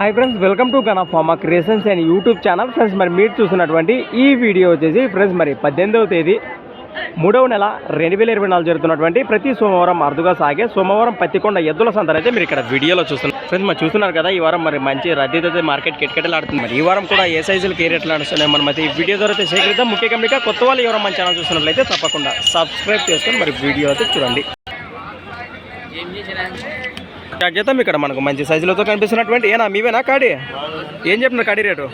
Hi friends welcome to Gana pharma creations and YouTube channel friends మరి మీరు చూస్తున్నటువంటి ఈ వీడియో వచ్చేసి ఫ్రెండ్స్ మరి పద్దెనిమిదవ తేదీ మూడవ నెల రెండు వేల ఇరవై నాలుగు జరుగుతున్నటువంటి ప్రతి సోమవారం అరుదుగా సాగే సోమవారం పత్తికొండ ఎద్దుల సందర్ అయితే మీరు ఇక్కడ వీడియోలో చూస్తున్నారు. ఫ్రెండ్స్ మరి చూస్తున్నారు కదా ఈ వారం మరి మంచి రద్దీతో అయితే మార్కెట్ కిటకిటలాడుతుంది మరి ఈ వారం కూడా ఏ సైజులకి ఏ రేట్లు నడుస్తున్నాయి మనం అయితే ఈ వీడియో ద్వారా అయితే సేకరిద్దాం. ముఖ్య కొత్త వాళ్ళు ఎవరో మన ఛానల్ చూస్తున్నట్లయితే తప్పకుండా సబ్స్క్రైబ్ చేసుకొని మరి వీడియో అయితే చూడండి. స్టార్ట్ చేద్దాం ఇక్కడ మనకు మంచి సైజులతో కనిపిస్తున్నటువంటి ఏనా మీవేనా కాడి? ఏం చెప్తున్నారు కాడి రేటు?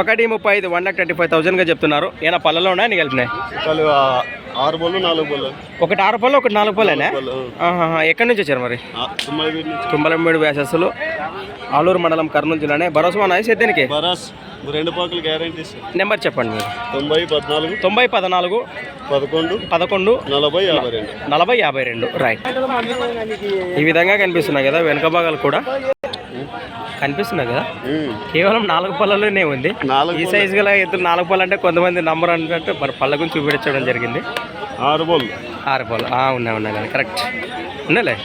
ఒకటి ముప్పై ఐదు వన్ లాక్ ట్వంటీ ఫైవ్ థౌసండ్గా చెప్తున్నారు. ఏనా పళ్ళలో ఉన్నాయా నీకు కలిపినాయి ఆరు బళ్ళు నాలుగు బళ్ళు. ఒకటి ఆరు పళ్ళు ఒకటి నాలుగు పళ్ళేనా. ఎక్కడి నుంచి వచ్చారు మరి? తుమ్మలమేడు వ్యాసస్సులు ఆలూరు మండలం కర్నూలు జిల్లానే. భరోసా ఎద్దనికి బరాస్ రెండు పాకలు గ్యారంటీ నెంబర్ చెప్పండి మీరు. తొంభై పద్నాలుగు తొంభై పద్నాలుగు పదకొండు పదకొండు నలభై యాభై రెండు. నలభై యాభై రెండు. రైట్ ఈ విధంగా కనిపిస్తున్నాయి కదా వెనక భాగాలు కూడా. కనిపిస్తున్నాయి కదా. కేవలం నాలుగు పళ్ళలోనే ఉంది. నాలుగు ఈ సైజు గల ఎద్దులు నాలుగు పళ్ళు అంటే కొంతమంది నంబర్ అంటే మరి పళ్ళ గురించి చూపించడం జరిగింది. ఆరు బళ్ళు ఆరు పళ్ళు. ఉన్నాయి ఉన్నాయి. కరెక్ట్. ఉన్నాయిలే.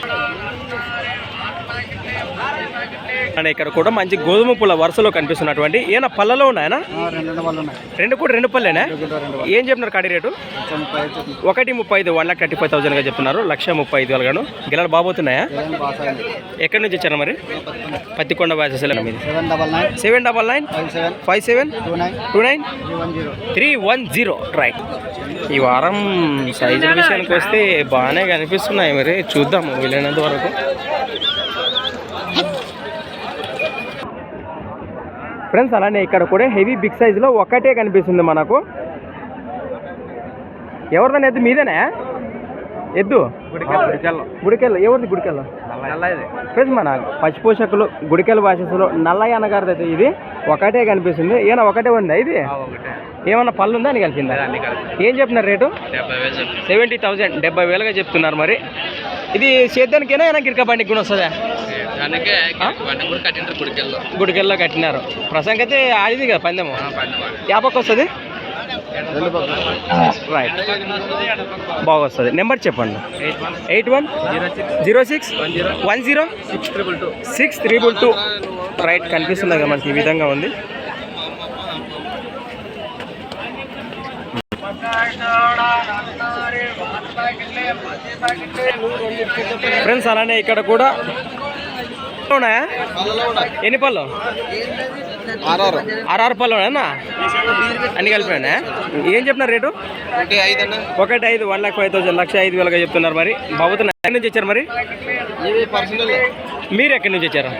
అండ్ ఇక్కడ కూడా మంచి గోధుమ పుల్ల వరుసలో కనిపిస్తున్నటువంటి ఏనా పళ్ళలో ఉన్నాయనా రెండు బళ్ళు ఉన్నాయి. రెండు కూడా రెండు పళ్ళేనా? ఏం చెప్తున్నారు కాడి రేటు? ఒకటి ముప్పై ఐదు వన్ లాక్ థర్టీ ఫైవ్ థౌసండ్గా చెప్తున్నారు. లక్ష ముప్పై ఐదు వేలుగాను గిలాలు బాబోతున్నాయా ఎక్కడి నుంచి వచ్చారు మరి? పత్తికొండ వ్యాసెస్ మీది. Seven double nine. Five seven. Two nine. Three one zero. Right. ఈ వారం సైజుల విషయానికి వస్తే బాగానే కనిపిస్తున్నాయి మరి. చూద్దాము వీలైనంత వరకు. ఫ్రెండ్స్ అలానే ఇక్కడ కూడా హెవీ బిగ్ సైజులో ఒకటే కనిపిస్తుంది మనకు. ఎవరిదని ఎద్దు? మీదేనా? ఎద్దు? గుడికెళ్ళ ఎవరిది గుడికెళ్ళ? ఫ్రెండ్స్ మన పశుపోషకులు గుడికెళ్ళ భాషలో నల్లయ్య అన్నగారిది అయితే ఇది ఒకటే కనిపిస్తుంది. ఈయన ఒకటే ఉందా ఇది? ఏమన్నా పళ్ళు ఉందా అని కలిసిందా? ఏం చెప్తున్నారు రేటు? సెవెంటీ థౌసండ్ డెబ్బై వేలుగా చెప్తున్నారు మరి. ఇది సేద్యానికేనా ఏనా గిరిక బండికి కూడా వస్తుందా గుడికెళ్ళలో కట్టినారు. ప్రసంగం అయితే ఆడిది కదా పందెము. యాపక్ వస్తుంది? రైట్ బాగా వస్తుంది. నెంబర్ చెప్పండి. Eight one zero six one zero six triple two six triple two right కనిపిస్తుంది కదా మనకి ఈ విధంగా ఉంది. ఫ్రెండ్స్ అలానే ఇక్కడ కూడా ఉన్నాయా ఎన్ని పళ్ళు? ఆర్ఆర్. ఆర్ఆర్ పళ్ళు ఉన్నాయన్నా అన్ని కలిపినా ఏం చెప్తున్నారు రేటు? ఒకటి ఐదు అన్న. ఒకటి ఐదు వన్ లాక్ ఫైవ్ థౌసండ్ లక్ష ఐదు వేలుగా చెప్తున్నారు మరి. బాబుతున్నా ఎక్కడి నుంచి వచ్చారు మరి? ఇది పర్సనల్. మీరు ఎక్కడి నుంచి వచ్చారు?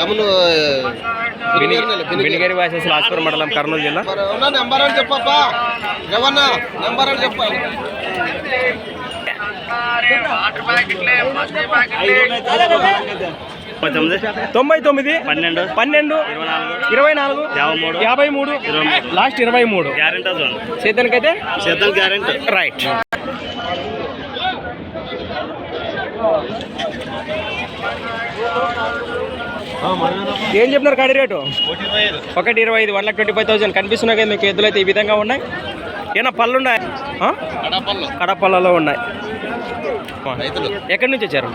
గమను బినిగేరి వాసెస్ లాస్పూర్ మండలం కర్నూలు జిల్లా. నెంబర్ అని చెప్పప్పా. నెంబర్ అని తొంభై తొమ్మిది పన్నెండు పన్నెండు ఇరవై నాలుగు యాభై మూడు లాస్ట్ ఇరవై మూడు. Guarantee guarantee. రైట్ ఏం చెప్తున్నారు కాడి రేటు? ఒకటి ఇరవై ఐదు one lakh twenty five thousand. కనిపిస్తున్నాయి కదా మీకు ఎద్దులు అయితే ఈ విధంగా ఉన్నాయి. ఏనా పళ్ళు ఉన్నాయి? ఆ? కడపల్లో కడపల్లలో ఉన్నాయి. రైతులు. ఎక్కడి నుంచి వచ్చారు?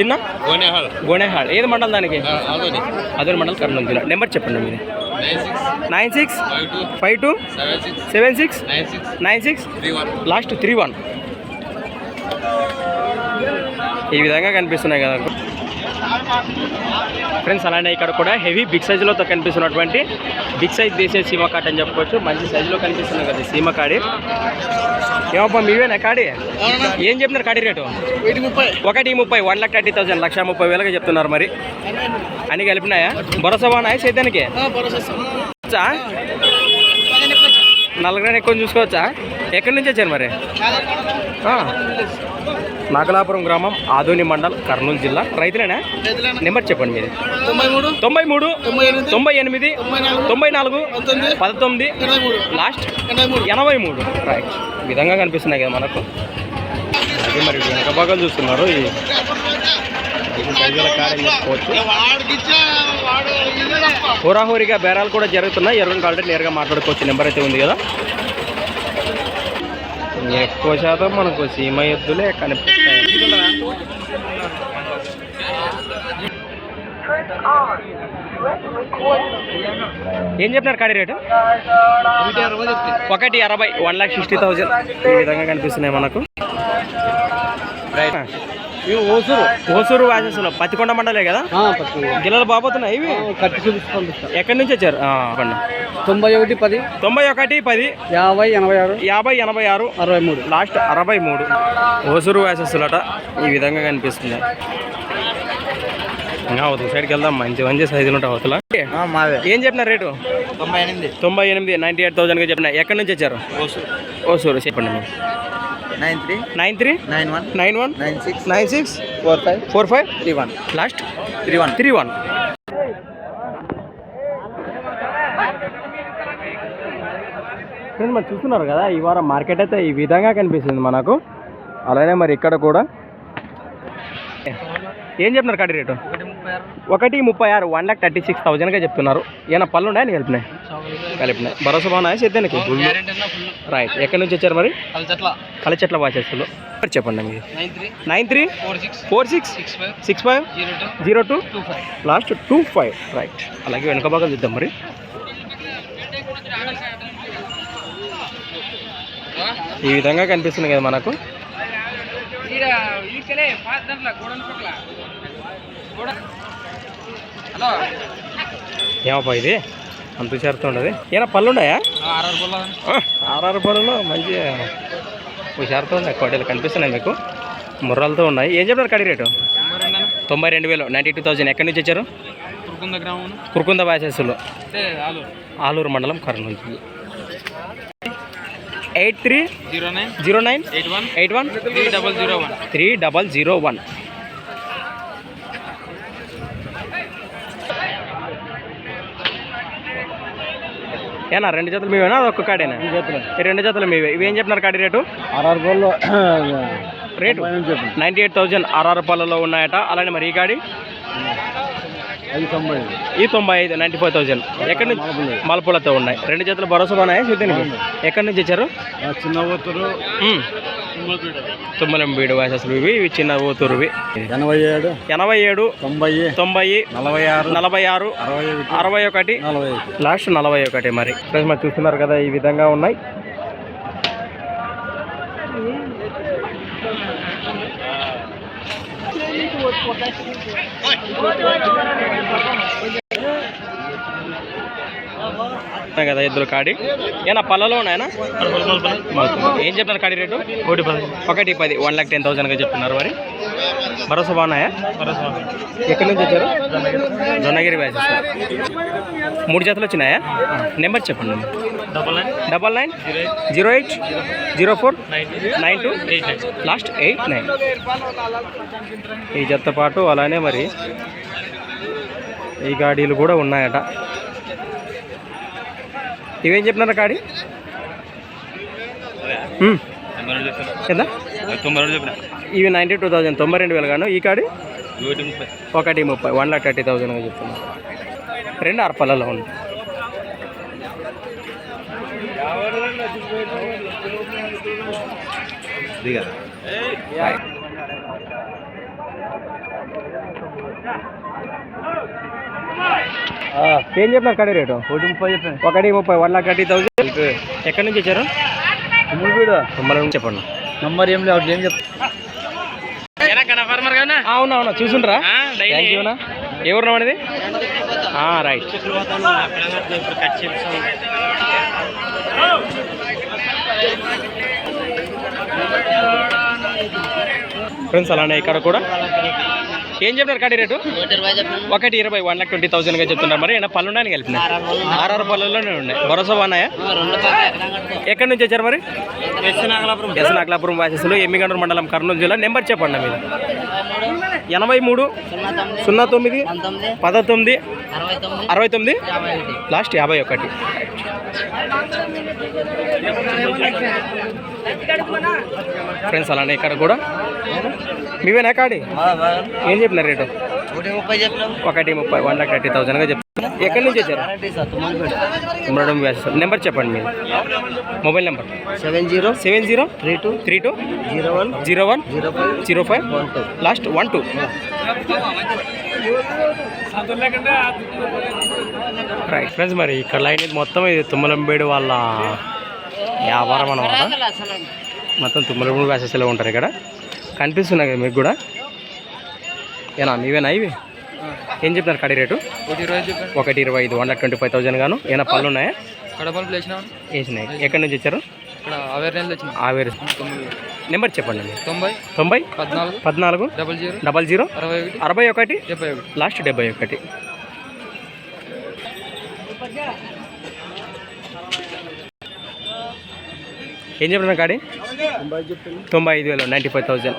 చిన్న గోనేహాడ్ ఏది మండలం దానికి? అదని అదే మండలం కర్నూలు జిల్లా. నెంబర్ చెప్పండి మీది nine six. Five two. Seven six. Nine six. Last three one. ఈ విధంగా కనిపిస్తున్నాయి కదా. ఫ్రెండ్స్ అలానే ఇక్కడ కూడా హెవీ బిగ్ సైజులో కనిపిస్తున్నటువంటి బిగ్ సైజ్ దేశే సీమ కాట్ అని చెప్పుకోవచ్చు. మంచి సైజులో కనిపిస్తున్నాయి కదా సీమ కాడి. ఏమప్పా మీవేనా కాడి? ఏం చెప్తున్నారు కాడి రేటు? ముప్పై ఒకటి ముప్పై వన్ లాక్ థర్టీ థౌసండ్ లక్ష ముప్పై వేలుగా చెప్తున్నారు మరి. అన్ని కలిపినాయా? భరోసా బాగున్నాయా వచ్చా? నలుగురైనా ఎక్కువ చూసుకోవచ్చా? ఎక్కడి నుంచి వచ్చారు మరి. నాగలాపురం గ్రామం ఆదోని మండల్ కర్నూలు జిల్లా. రైతులేనా? నెంబర్ చెప్పండి మీది తొంభై మూడు తొంభై ఎనిమిది తొంభై నాలుగు పంతొమ్మిది లాస్ట్ ఎనభై మూడు. రైట్ విధంగా కనిపిస్తున్నాయి కదా మనకు. అది మరి వెనక భాగాలు చూస్తున్నారు. ఈ హోరాహోరీగా బేరాలు కూడా జరుగుతున్నాయి. ఎవరిని కావాలంటే నేరుగా మాట్లాడుకోవచ్చు. నెంబర్ అయితే ఉంది కదా. ఎక్కువ శాతం మనకు సీమ ఎద్దులే కనిపిస్తాయి. ఏం చెప్పినారు కాడి రేటు? ఒకటి అరవై వన్ లాక్ సిక్స్టీ థౌజండ్. ఈ విధంగా కనిపిస్తున్నాయి మనకు. ఓసురు. ఓసూరు వాసెస్లో. పత్తికొండ మండలే కదా? గిల్లలు బాబోతున్నాయి ఇవి? కట్టి ఎక్కడి నుంచి వచ్చారు? తొంభై ఒకటి పది. తొంభై ఒకటి పది. యాభై ఎనభై ఆరు. యాభై ఎనభై ఆరు. అరవై మూడు. లాస్ట్ అరవై మూడు. ఓసూరు వాసెస్లట ఈ విధంగా కనిపిస్తుంది. అవతల సైడ్కి వెళ్దాం. మంచి మంచి సైజులు ఉంటాయి అవతల. ఏం చెప్పిన రేటు? తొంభై ఎనిమిది. తొంభై ఎనిమిది నైంటీ ఎయిట్ థౌసండ్గా చెప్పిన. ఎక్కడి నుంచి వచ్చారు? ఓసూరు. చెప్పండి మీరు nine three nine three nine one nine one nine six nine six four five four five three one last three one three one. Friends మరి చూస్తున్నారు కదా ఈ వారం మార్కెట్ అయితే ఈ విధంగా కనిపిస్తుంది మనకు. అలానే మరి ఇక్కడ కూడా. ఏం చెప్తున్నారు కడి రేటు? ఒకటి ముప్పై ఆరు వన్ లాక్ థర్టీ సిక్స్ థౌజండ్గా చెప్తున్నారు. ఏమైనా పళ్ళు ఉన్నాయా అని కలిపినాయి కలిపినాయి. భరోసా బాగున్నాయా సిద్ధానికి రైట్ ఎక్కడి నుంచి వచ్చారు మరి? కళ్ళ చెట్ల. వాచేస్తులు చెప్పండి మీరు. Nine three nine four six six five zero two last two five right అలాగే వెనుక భాగం చూద్దాం మరి. ఈ విధంగా కనిపిస్తుంది కదా మనకు. ఏమప్పా ఇది? అంత చేరుతూ ఉండదు. ఏమైనా పళ్ళు ఉన్నాయా? ఆర్ఆర్ పళ్ళలో మంచి హుషారుతో ఉన్నాయి కోటలు కనిపిస్తున్నాయి మీకు. ముర్రాలతో ఉన్నాయి. ఏం చెప్పారు కడి రేటు? తొంభై రెండు వేలు. Ninety two thousand. ఎక్కడి నుంచి వచ్చారు? కురుకుంద బాసేసులు. ఆలూరు. మండలం Kurnool eight three zero nine zero nine eight one eight one three double zero one. Three double zero one. ఏనా? రెండు జతలు మీవేనా అది ఒక్క కాడేనా ఈ రెండు జతలు మీవే ఇవి ఏం చెప్తున్నారు కాడి rate? R R బోల్లో rate? Ninety eight thousand R R పళ్ళలో ఉన్నాయట. అలానే మరి ఈ తొంభై ఈ తొంభై ఐదు నైంటీ ఫైవ్ థౌజండ్. ఎక్కడి నుంచి? మలపులతో ఉన్నాయి. రెండు జతలు భరోసా సిద్ధానికి ఎక్కడి నుంచి ఇచ్చారు? చిన్న ఊతురు తుమ్మలం బీడు వాసస్లు ఇవి ఇవి చిన్న ఊతూరువి ఎనభై ఏడు ఎనభై ఏడు తొంభై తొంభై నలభై ఆరు నలభై ఆరు అరవై ఒకటి అరవై ఒకటి నలభై ఒకటి లాస్ట్ నలభై ఒకటి మరి. మరి చూస్తున్నారు కదా ఈ విధంగా ఉన్నాయి. ఉన్నాయి కదా ఎద్దులు కాడి? ఏనా పళ్ళలో ఉన్నాయనా? ఏం చెప్తున్నారు కాడి రేటు? ఒకటి పది. ఒకటి పది. వన్ లాక్ టెన్ థౌసండ్గా చెప్తున్నారు మరి. భరోసా బాగున్నాయా? ఎక్కడి నుంచి వచ్చారు? జొన్నగిరి బ్యాచ్ సార్ మూడు జతలు వచ్చినాయా? నెంబర్ చెప్పండి. Double nine double nine zero eight zero four nine two last eight nine ఈ జతతో పాటు అలానే మరి ఈ గాడీలు కూడా ఉన్నాయట. ఇవేం చెప్పినారా హ్మ్. ఎంత? ఇవి నైంటీ టూ థౌజండ్ తొంభై రెండు వేలు గాను. ఈ కాడి? ఒకటి ముప్పై వన్ లాక్ థర్టీ థౌజండ్గా చెప్తున్నా రెండు అరపల్లలో ఉంది. దిగా ఏం చెప్పినారు కడి రేటు? ఒకటి ముప్పై చెప్పాను. ఒకటి ముప్పై వన్ లాక్ థర్టీ థౌజండ్ ఎక్కడి నుంచి వచ్చారు? నుంచి చెప్పండి. నంబర్ ఏం లేదు ఏం చెప్తా అవునా అవునా చూసుండ్రా. థ్యాంక్ యూనా ఎవరు అనేది రైట్ ఫ్రెండ్స్ అలానే ఇక్కడ కూడా. ఏం చెప్తారు కాడి రేటు? ఒకటి ఇరవై వన్ లాక్ ట్వంటీ థౌసండ్గా చెప్తున్నారు. మరి ఏమైనా పళ్ళు ఉన్నాయని కలిపిన? ఆర్ఆర్ పళ్ళలోనే ఉన్నాయి. భరోసా బాగున్నాయా? ఎక్కడి నుంచి వచ్చారు మరి? ఎస్ నాగలాపురం. వాసెస్లో ఎమ్మిగండ్ర మండలం కర్నూలు జిల్లా. నెంబర్ చెప్పండి మీరు. ఎనభై మూడు సున్నా తొమ్మిది పదతొమ్మిది అరవై తొమ్మిది లాస్ట్ యాభై ఒకటి. ఫ్రెండ్స్ అలానే ఇక్కడ కూడా. మీవేనా కాడి? ఏం చెప్పినారు రేటు? ఒకటి ముప్పై చెప్పినావు ఒకటి ముప్పై వన్ లాక్ థర్టీ థౌసండ్గా చెప్తున్నా ఎక్కడి నుంచి వచ్చారు? ఉమ్మడం వేస్తారు నెంబర్ చెప్పండి మీరు. Mobile number. Seven zero seven zero three two three two zero one zero one zero five zero five one two. Last one two. Right friends మరి ఇక్కడ లైన్ ఇది మొత్తం ఇది తుమ్మలంబేడు వాళ్ళ వ్యాపారం అనమాట మొత్తం తుమ్మలంబేడు వ్యాసెస్లో ఉంటారు ఇక్కడ. కనిపిస్తున్నాయి కదా మీకు కూడా? ఏనా మీవేనా ఇవి? ఏం చెప్తున్నారు కడి రేటు? ఒకటి ఇరవై ఐదు వన్ ట్వంటీ ఫైవ్ థౌసండ్ గాను. ఏమైనా పళ్ళు ఉన్నాయా? కడపలు వేసినాయి. ఎక్కడి నుంచి ఇచ్చారు ఆవేరు నెంబర్ చెప్పండి. మీరు తొంభై. తొంభై? పద్నాలుగు. పద్నాలుగు? Double zero. Double zero? అరవై ఒకటి. అరవై ఒకటి? డెబ్బై ఒకటి. లాస్ట్ డెబ్బై ఒకటి. ఏం చెప్పిన కాడి తొంభై ఐదు వేలు నైంటీ ఫైవ్ థౌజండ్.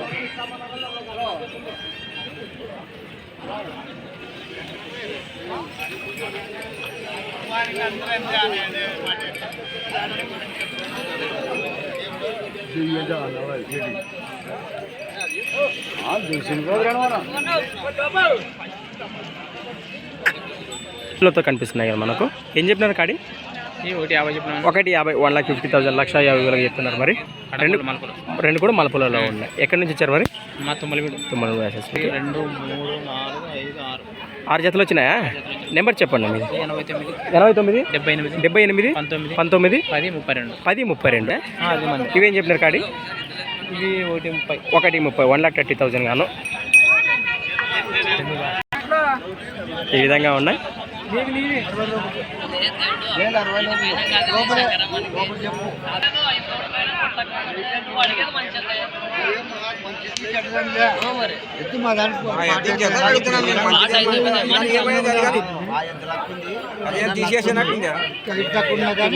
కనిపిస్తున్నాయి కదా మనకు. ఏం చెప్పినారు కాడి? ఒకటి యాభై వన్ లాక్ ఫిఫ్టీ థౌసండ్ లక్ష యాభై వేలకు చెప్తున్నారు మరి. రెండు రెండు కూడా మలపులలో ఉన్నాయి. ఎక్కడి నుంచి ఇచ్చారు మరి? తొమ్మిది ఆరు. జతలు వచ్చినాయా? నెంబర్ చెప్పండి మీది ఎనభై తొమ్మిది. డెబ్బై ఎనిమిది. డెబ్బై ఎనిమిది? పంతొమ్మిది. పది ముప్పై రెండు. పది ముప్పై రెండు. ఇవేం చెప్పినారు కాడి? ఇది ఒకటి ముప్పై. ఒకటి ముప్పై వన్ లాక్ థర్టీ థౌసండ్ గాను. ఈ విధంగా ఉన్నాయి. ఎత్తు మా దాంట్లో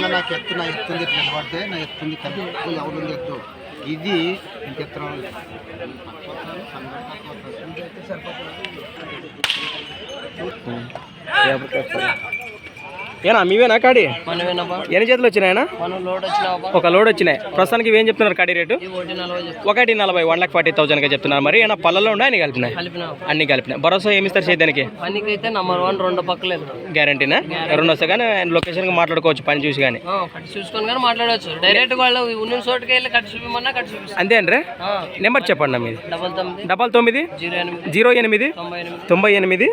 నాకు ఎత్తున ఎత్తుంది ఇట్లా పడితే నా ఎత్తుంది కరెక్ట్ ఎవరు ఎత్తు ఇది ఇంక ఎత్తున ఏనా మీవేనా కాడి? ఎన్ని చేతులు వచ్చినాయనా ఒక లోడ్ వచ్చినాయి. ప్రస్తుతానికి ఇవేం చెప్తున్నారు కాడి రేటు? ఒకటి నలభై వన్ లాక్ ఫార్టీ థౌసండ్గా చెప్తున్నారు. మరి ఏమైనా పళ్ళలో ఉన్నాయి అన్ని కలిపినాయి? అన్ని కలిపినాయి. భరోసా ఏమి ఇస్తారు చేయడానికి రెండు గ్యారంటీనా? ఎవరైనా వస్తే కానీ లొకేషన్కి మాట్లాడుకోవచ్చు పని చూసి కానీ. చూసుకొని కానీ మాట్లాడవచ్చు డైరెక్ట్ వాళ్ళు ఉన్న చోటుకి వెళ్ళి చూపిమన్నా అంతే అండి నెంబర్ చెప్పండి మీది. డబల్ తొమ్మిది. జీరో ఎనిమిది. తొంభై ఎనిమిది.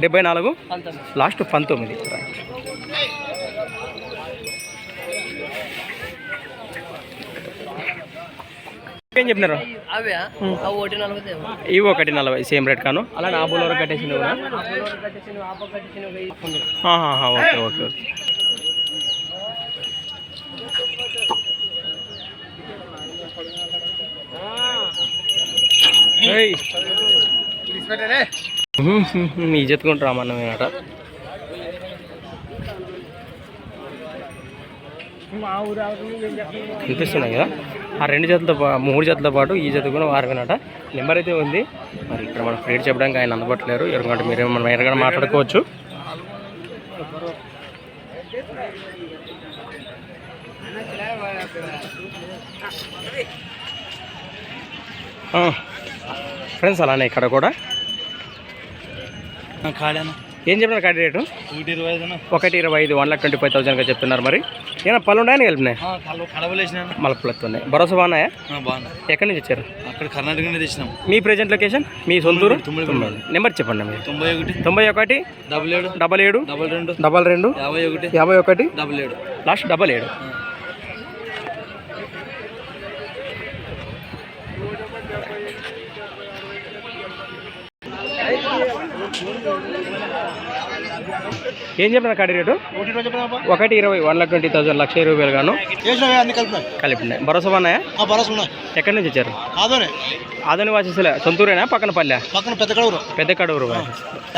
డెబ్బై నాలుగు. లాస్ట్ పంతొమ్మిది. ఏం చెప్పినారు? ఆ. ఇవి ఒకటి నలభై సేమ్ రేట్ కాను. అలా నా బోలవరకు కట్టేసింది కూడా. ఆ పిల్లోడు కట్టేసిన ఆ పక్క కట్టేసిన ఒక ఇప్పు ఉంది. ఆహాహా, ఓకే ఓకే ఓకే ఏయ్. మీ చెత్తుకుంటారా మనం ఏమట కనిపిస్తున్నాయి కదా? ఆ రెండు జతలతో మూడు జతలతో పాటు ఈ జత కూడా వారినట నెంబర్ అయితే ఉంది. మరి ఇక్కడ మనం రేట్ చెప్పడానికి ఆయన అందుబాటులేరు ఎవరికంటే మీరు మనం ఎరగడం మాట్లాడుకోవచ్చు. ఫ్రెండ్స్ అలానే ఇక్కడ కూడా. ఏం చెప్పినారు కాడి రేటు? ఒకటి ఇరవై ఐదున ఒకటి ఇరవై ఐదు వన్ లాక్ ట్వంటీ ఫైవ్ థౌసండ్గా చెప్తున్నారు మరి. ఏమైనా పళ్ళు ఉన్నాయని కలిపినాయి? మలపులతున్నాయి భరోసా బాగున్నాయా? ఎక్కడి నుంచి వచ్చారు? అక్కడ కర్ణాటక నుండి తెచ్చినాం. మీ ప్రజెంట్ లొకేషన్ మీ సొంతూరు. నెంబర్ చెప్పండి మీరు. తొంభై ఒకటి. తొంభై ఒకటి డబుల్ ఏడు. డబల్ ఏడు డబల్ రెండు. డబల్ రెండు యాభై ఒకటి. యాభై ఒకటి. డబుల్ ఏడు. లాస్ట్ డబల్ ఏడు. ఏం చెప్పిన కాడి రేటు? ఒకటి ఇరవై వన్ లాక్ ట్వంటీ థౌసండ్ లక్ష ఇరవై వేలు గాను. కలిపినాయి. భరోసా ఉన్నాయా ఆ భరోసా ఉన్నాయి. ఎక్కడి నుంచి వచ్చారు? ఆదని. వాసిసలే సొంతూరేనా పక్కన పల్లె? పక్కన పెద్ద కడవరు. పెద్ద కడూరు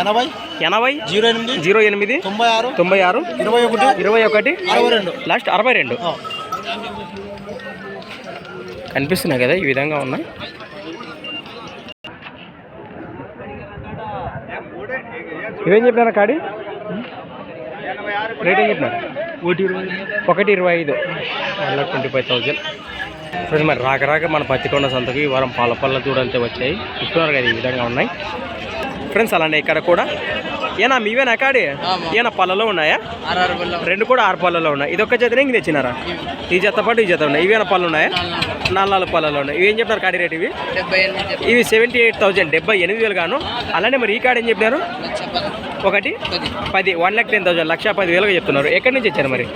ఎనభై ఎనభై జీరో ఎనిమిది జీరో ఎనిమిది తొంభై ఆరు తొంభై ఆరు ఇరవై ఒకటి ఇరవై ఒకటి అరవై రెండు. లాస్ట్ అరవై రెండు. కనిపిస్తున్నాయి కదా ఈ విధంగా ఉన్నాయి. ఇవేం చెప్పినారా కాడి? రేట్ ఏం చెప్పినారు? ఒకటి ఇరవై ఒకటి ఇరవై ఐదు. One lakh twenty five thousand friends మరి రాక రాక మన పత్తికొండ సంతకి ఈ వారం పాల పళ్ళ దూడంతే వచ్చాయి. చూస్తున్నారు కదా ఈ విధంగా ఉన్నాయి. ఫ్రెండ్స్ అలానే ఇక్కడ కూడా ఏనా మీవేనా కాడి. ఏనా పళ్ళలో ఉన్నాయా? రెండు కూడా ఆరు పళ్ళలో ఉన్నాయి. ఇది ఒక్క జతనే ఇంక తెచ్చినారా? ఈ జత పాటు ఈ జత ఉన్నాయి. ఇవేనా పళ్ళు ఉన్నాయా? నాలుగు నాలుగు. పళ్ళలో ఉన్నాయి. ఇవి ఏం చెప్పినారు కాడి రేట్ ఇవి? ఇవి సెవెంటీ ఎయిట్ థౌసండ్ డెబ్బై ఎనిమిది వేలు గాను. అలానే మరి ఈ కాడ ఏం చెప్పినారు? ఒకటి? పది. వన్ ల్యాక్ టెన్ థౌసండ్ లక్ష పది వేలుగా చెప్తున్నారు. ఎక్కడి నుంచి వచ్చారు మరి?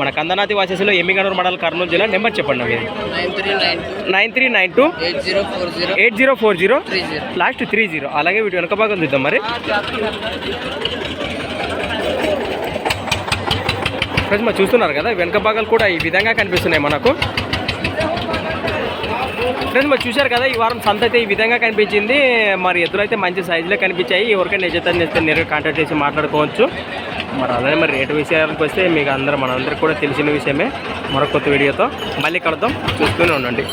మన కందనాతి వాసెస్లో ఎమ్మిగనూరు మండల్ కర్నూలు జిల్లా నెంబర్ చెప్పండి nine three nine two. Eight zero four zero. Eight zero four zero. Three zero. Last three zero. అలాగే వీటి వెనక భాగం చూద్దాం మరి. ఫ్రెండ్స్ మరి చూస్తున్నారు కదా వెనక భాగాలు కూడా ఈ విధంగా కనిపిస్తున్నాయి మనకు. ఫ్రెండ్స్ మరి చూశారు కదా ఈ వారం సంత అయితే ఈ విధంగా కనిపించింది. మరి ఎద్దులు అయితే మంచి సైజులో కనిపించాయి. ఎవరికైనా నిజత చేస్తే నేరుగా కాంటాక్ట్ చేసి మాట్లాడుకోవచ్చు. మరి అలానే మరి రేటు విషయానికి వస్తే మీకు అందరూ మనందరికీ కూడా తెలిసిన విషయమే. మరొక కొత్త వీడియోతో మళ్ళీ కలుద్దాం. చూస్తూనే ఉండండి.